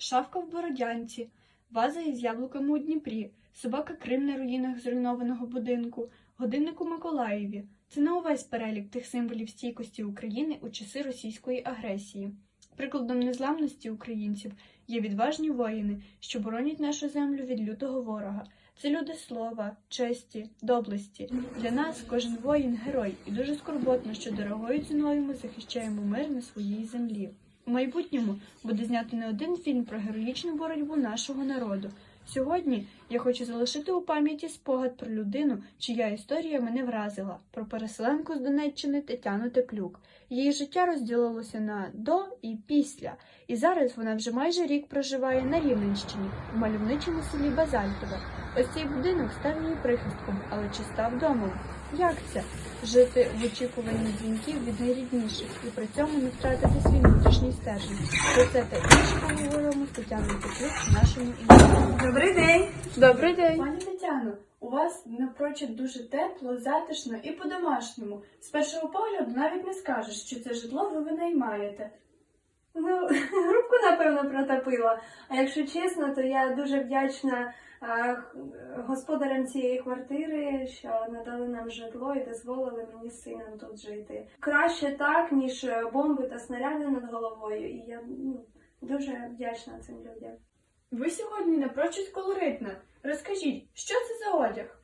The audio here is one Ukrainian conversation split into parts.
шавка в Бородянці, ваза із яблуками у Дніпрі, собака Крим на руїнах зруйнованого будинку, годинник у Миколаєві. Це не увесь перелік тих символів стійкості України у часи російської агресії. Прикладом незламності українців є відважні воїни, що боронять нашу землю від лютого ворога. Це люди слова, честі, доблесті. Для нас кожен воїн герой, і дуже скорботно, що дорогою ціною ми захищаємо мир на своїй землі. Майбутньому буде знято не один фільм про героїчну боротьбу нашого народу. Сьогодні я хочу залишити у пам'яті спогад про людину, чия історія мене вразила, про переселенку з Донеччини Тетяну Теплюк. Її життя розділилося на до і після, і зараз вона вже майже рік проживає на Рівненщині, у мальовничому селі Базальтове. Ось цей будинок став її прихистком, але чи став домом? Як це? Жити в очікуванні дзвінків від найрідніших і при цьому не втратити свій внутрішній стержень. Про це та інше поговоримо з Тетяною Теплюк в нашому інтерв'ю. Добрий день. Добрий день. Пані Тетяно, у вас напрочуд дуже тепло, затишно і по-домашньому. З першого погляду навіть не скажеш, що це житло ви винаймаєте. Ну, грубку, напевно, протопила. А якщо чесно, то я дуже вдячна господарям цієї квартири, що надали нам житло і дозволили мені з сином тут жити. Краще так, ніж бомби та снаряди над головою. І я ну, дуже вдячна цим людям. Ви сьогодні напрочуд колоритна. Розкажіть, що це за одяг?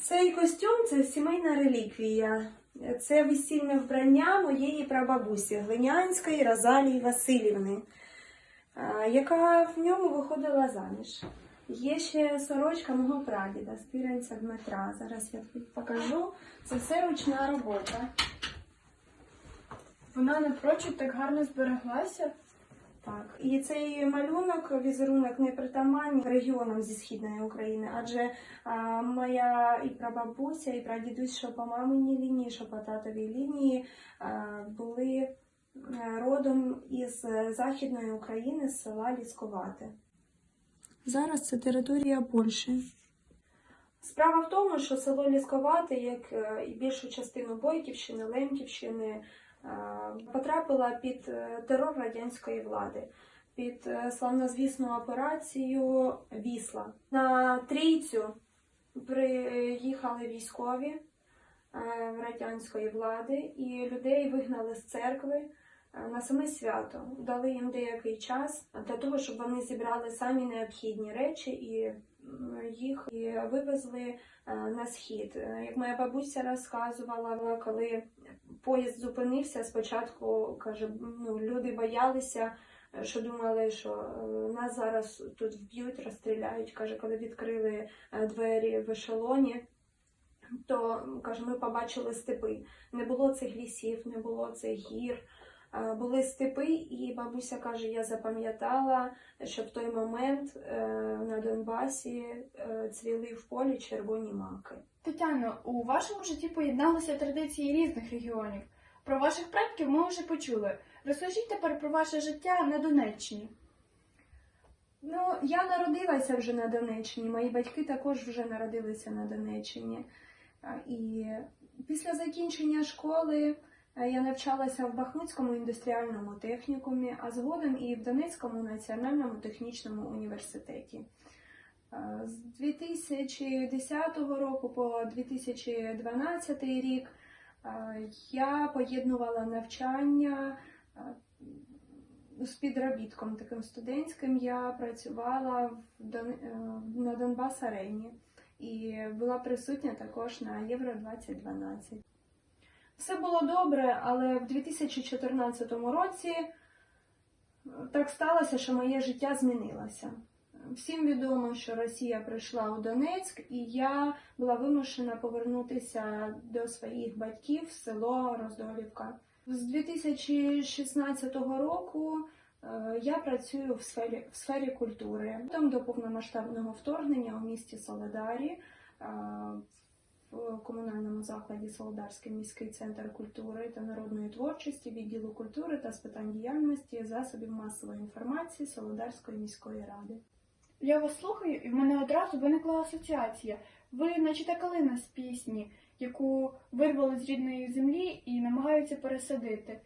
Цей костюм це сімейна реліквія. Це весільне вбрання моєї прабабусі Глинянської Розалії Васильівни, яка в ньому виходила заміж. Є ще сорочка мого прадіда, стиранця Дмитра. Зараз я покажу. Це все ручна робота. Вона напрочуд так гарно збереглася. Так, і цей малюнок, візерунок не притаманний регіонам зі східної України, адже а, моя і прабабуся, і прадідусь, що по маминій лінії, що по татовій лінії, а, були е, родом із західної України, з села Лісковате. Зараз це територія Польщі. Справа в тому, що село Лісковате, як е, і більшу частину Бойківщини, Лемківщини, потрапила під е, терор радянської влади, під е, славнозвісну операцію Вісла. На трійцю приїхали військові е, радянської влади і людей вигнали з церкви е, на саме свято. Дали їм деякий час для того, щоб вони зібрали самі необхідні речі і їх і вивезли е, на схід. Е, Як моя бабуся розказувала, коли поїзд зупинився, спочатку каже, ну люди боялися, що думали, що е, нас зараз тут вб'ють, розстріляють. каже, коли відкрили е, двері в ешелоні. То каже, ми побачили степи. Не було цих лісів, не було цих гір. Були степи, і бабуся каже, я запам'ятала, що в той момент е, на Донбасі е, цвіли в полі червоні маки. Тетяно, у вашому житті поєдналися традиції різних регіонів. Про ваших предків ми вже почули. Розкажіть тепер про ваше життя на Донеччині. Ну, я народилася вже на Донеччині, мої батьки також вже народилися на Донеччині. І після закінчення школи я навчалася в Бахмутському індустріальному технікумі, а згодом і в Донецькому національному технічному університеті. З 2010 року по 2012 рік я поєднувала навчання е, з підробітком таким студентським я працювала е, на Донбас Арені і була присутня також на Євро 2012. Все було добре, але в 2014 році е, так сталося, що моє життя змінилося. Всім відомо, що Росія прийшла у Донецьк, і я була вимушена повернутися до своїх батьків в село Роздолівка. З 2016 року е, я працюю в сфері, в сфері культури. Там до повномасштабного вторгнення у місті Соледарі е, в комунальному закладі Солодарський міський центр культури та народної творчості, відділу культури та з питань діяльності засобів масової інформації Солодарської міської ради. Я вас слухаю, і в мене одразу виникла асоціація. Ви, наче та калина з пісні, яку вирвали з рідної землі і намагаються пересадити.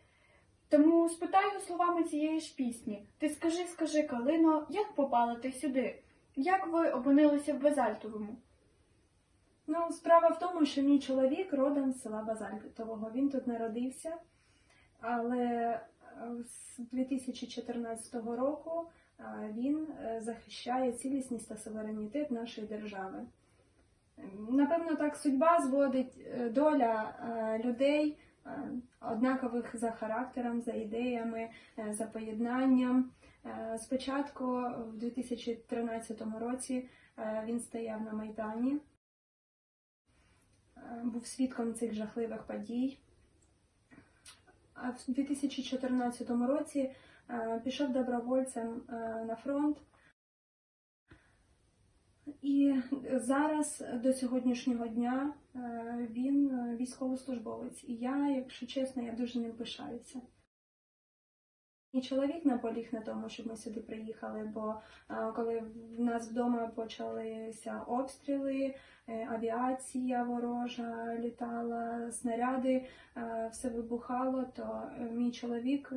Тому спитаю словами цієї ж пісні. Ти скажи, скажи, Калино, як попала ти сюди? Як ви опинилися в Базальтовому? Ну, справа в тому, що мій чоловік родом з села Базальтового. Він тут народився, але е, з 2014 року е, він е, захищає цілісність та суверенітет нашої держави. Напевно, так судьба зводить доля людей однакових за характером, за ідеями, за поєднанням. Спочатку, в 2013 році, він стояв на Майдані, був свідком цих жахливих подій. А в 2014 році е, пішов добровольцем е, на фронт. І зараз до сьогоднішнього дня е, він е, військовослужбовець. І я, якщо чесно, я дуже ним пишаюся. Мій чоловік наполіг на тому, щоб ми сюди приїхали, бо е, коли в нас вдома почалися обстріли, е, авіація ворожа літала, снаряди, е, все вибухало, то мій чоловік.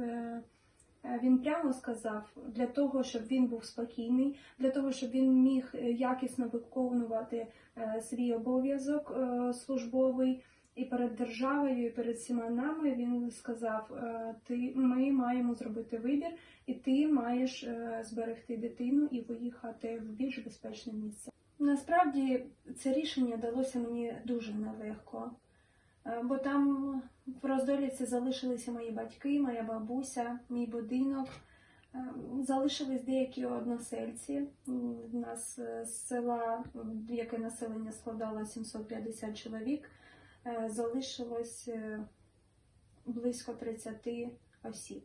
Він прямо сказав, для того, щоб він був спокійний, для того, щоб він міг якісно виконувати свій обов'язок службовий і перед державою, і перед всіма нами, він сказав: е, ти ми маємо зробити вибір, і ти маєш е, зберегти дитину і виїхати в більш безпечне місце. Насправді це рішення далося мені дуже нелегко. Е, Бо там в роздоліці залишилися мої батьки, моя бабуся, мій будинок. Залишились деякі односельці. У нас з села, яке населення складало 750 чоловік, залишилось е, близько 30 осіб.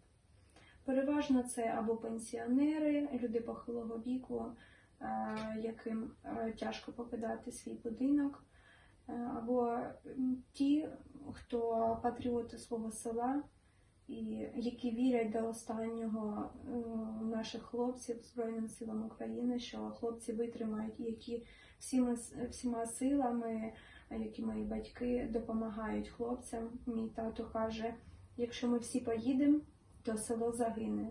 Переважно це або пенсіонери, люди похилого віку, е, яким е, тяжко покидати свій будинок, е, або ті, хто патріоти свого села і які вірять до останнього е, наших хлопців Збройним силам України, що хлопці витримають, які всіма, всіма силами, е, які мої батьки допомагають хлопцям. Мій тато каже: якщо ми всі поїдемо, то село загине.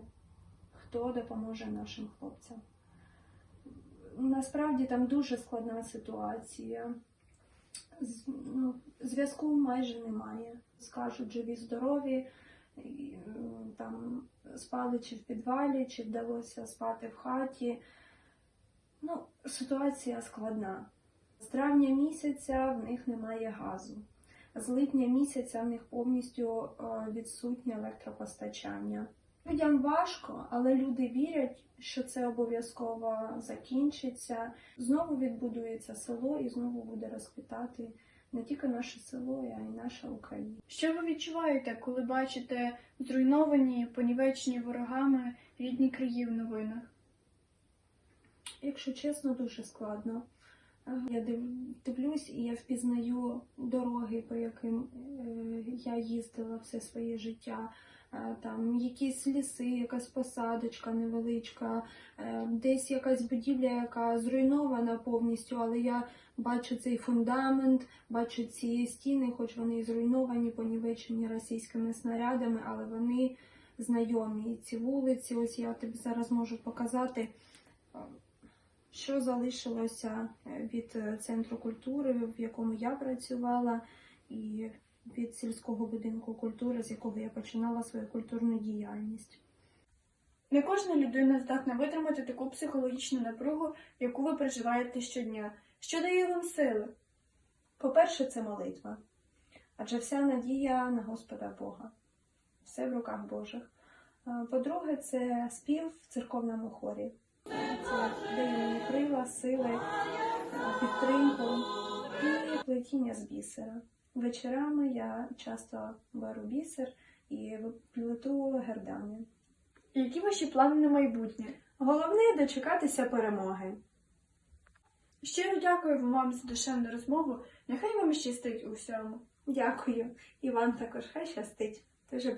Хто допоможе нашим хлопцям? Насправді там дуже складна ситуація. Ну, зв'язку майже немає. Скажуть живі, здорові, там спали чи в підвалі, чи вдалося спати в хаті. Ну, ситуація складна. З травня місяця в них немає газу. З липня місяця в них повністю е, відсутнє електропостачання. Людям важко, але люди вірять, що це обов'язково закінчиться. Знову відбудується село і знову буде розквітати не тільки наше село, а й наша Україна. Що ви відчуваєте, коли бачите зруйновані, понівечені ворогами рідні краї в новинах? Якщо чесно, дуже складно. Я див- дивлюсь і я впізнаю дороги, по яким е, я їздила все своє життя. Е, Там якісь ліси, якась посадочка невеличка, е, десь якась будівля, яка зруйнована повністю, але я бачу цей фундамент, бачу ці стіни, хоч вони і зруйновані, понівечені російськими снарядами, але вони знайомі. І ці вулиці, ось я тобі зараз можу показати. Що залишилося е, від е, центру культури, в якому я працювала, і від сільського будинку культури, з якого я починала свою культурну діяльність. Не кожна людина здатна витримати таку психологічну напругу, яку ви переживаєте щодня. Що дає вам сили? По-перше, це молитва, адже вся надія на Господа Бога, все в руках Божих. Е, По-друге, це спів в церковному хорі. Дає мені крила, сили, підтримку і плетіння з бісера. Вечорами я часто беру бісер і плету гердани. Які ваші плани на майбутнє? Головне дочекатися перемоги. Щиро дякую вам за душевну розмову. Нехай вам щастить у всьому. Дякую. І вам також хай щастить. Дуже